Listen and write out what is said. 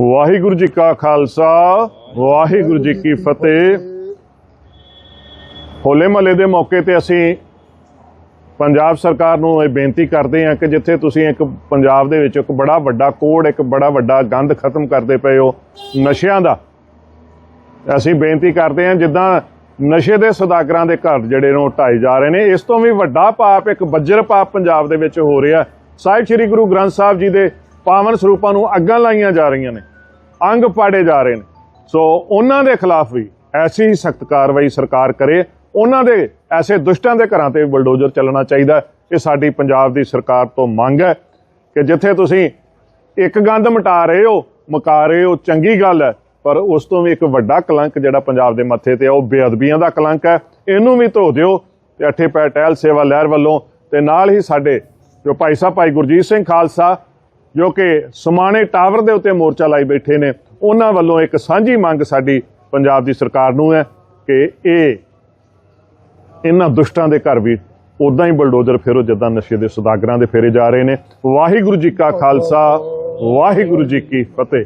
ਵਾਹਿਗੁਰੂ ਜੀ ਕਾ ਖਾਲਸਾ, ਵਾਹਿਗੁਰੂ ਜੀ ਕੀ ਫਤਿਹ। ਹੋਲੇ ਮਹੱਲੇ ਦੇ ਮੌਕੇ ਤੇ ਅਸੀਂ ਪੰਜਾਬ ਸਰਕਾਰ ਨੂੰ ਇਹ ਬੇਨਤੀ ਕਰਦੇ ਹਾਂ ਕਿ ਜਿੱਥੇ ਤੁਸੀਂ ਇੱਕ ਪੰਜਾਬ ਦੇ ਵਿੱਚ ਇੱਕ ਬੜਾ ਵੱਡਾ ਕੋੜ, ਇੱਕ ਬੜਾ ਵੱਡਾ ਗੰਦ ਖਤਮ ਕਰਦੇ ਪਏ ਹੋ ਨਸ਼ਿਆਂ ਦਾ, ਅਸੀਂ ਬੇਨਤੀ ਕਰਦੇ ਹਾਂ ਜਿੱਦਾਂ ਨਸ਼ੇ ਦੇ ਸੌਦਾਗਰਾਂ ਦੇ ਘਰ ਜਿਹੜੇ ਨੇ ਉਹ ਢਾਏ ਜਾ ਰਹੇ ਨੇ, ਇਸ ਤੋਂ ਵੀ ਵੱਡਾ ਪਾਪ, ਇੱਕ ਬੱਜਰ ਪਾਪ ਪੰਜਾਬ ਦੇ ਵਿੱਚ ਹੋ ਰਿਹਾ। ਸਾਹਿਬ ਸ੍ਰੀ ਗੁਰੂ ਗ੍ਰੰਥ ਸਾਹਿਬ ਜੀ ਦੇ ਪਾਵਨ ਸਰੂਪਾਂ ਨੂੰ ਅੱਗਾਂ ਲਾਈਆਂ ਜਾ ਰਹੀਆਂ ਨੇ, ਅੰਗ ਪਾੜੇ ਜਾ ਰਹੇ ਨੇ। ਸੋ ਉਹਨਾਂ ਦੇ ਖਿਲਾਫ ਵੀ ਐਸੀ ਹੀ ਸਖਤ ਕਾਰਵਾਈ ਸਰਕਾਰ ਕਰੇ, ਉਹਨਾਂ ਦੇ ਐਸੇ ਦੁਸ਼ਟਾਂ ਦੇ ਘਰਾਂ ਤੇ ਬਲਡੋਜ਼ਰ ਚੱਲਣਾ ਚਾਹੀਦਾ ਇਹ ਸਾਡੀ ਪੰਜਾਬ ਦੀ ਸਰਕਾਰ ਤੋਂ ਮੰਗ ਹੈ ਕਿ ਜਿੱਥੇ ਤੁਸੀਂ ਇੱਕ ਗੰਦ ਮਿਟਾ ਰਹੇ ਹੋ, ਮੁਕਾ ਰਹੇ ਹੋ, ਚੰਗੀ ਗੱਲ ਹੈ, ਪਰ ਉਸ ਤੋਂ ਵੀ ਇੱਕ ਵੱਡਾ ਕਲੰਕ ਜਿਹੜਾ ਪੰਜਾਬ ਦੇ ਮੱਥੇ ਤੇ ਆ, ਉਹ ਬੇਅਦਬੀਆਂ ਦਾ ਕਲੰਕ ਹੈ। ਇਹਨੂੰ ਵੀ ਧੋ ਦਿਓ ਤੇ ਅੱਠੇ ਪੈ ਟਹਿਲ ਸੇਵਾ ਲਹਿਰ ਵੱਲੋਂ ਤੇ ਨਾਲ ਹੀ ਸਾਡੇ ਜੋ ਭਾਈ ਸਾਹਿਬ, ਭਾਈ ਗੁਰਜੀਤ ਸਿੰਘ ਖਾਲਸਾ, ਜੋ ਕਿ ਸਮਾਣੇ ਟਾਵਰ ਦੇ ਉੱਤੇ ਮੋਰਚਾ ਲਾਈ ਬੈਠੇ ਨੇ, ਉਹਨਾਂ ਵੱਲੋਂ ਇੱਕ ਸਾਂਝੀ ਮੰਗ ਸਾਡੀ ਪੰਜਾਬ ਦੀ ਸਰਕਾਰ ਨੂੰ ਹੈ ਕਿ ਇਹ ਇਹਨਾਂ ਦੁਸ਼ਟਾਂ ਦੇ ਘਰ ਵੀ ਉਦਾਂ ਹੀ ਬਲਡੋਜ਼ਰ ਫੇਰੋ, ਜਿੱਦਾਂ ਨਸ਼ੇ ਦੇ ਸੁਦਾਗਰਾਂ ਦੇ ਫੇਰੇ ਜਾ ਰਹੇ ਨੇ। ਵਾਹਿਗੁਰੂ ਜੀ ਕਾ ਖਾਲਸਾ, ਵਾਹਿਗੁਰੂ ਜੀ ਕੀ ਫਤਿਹ।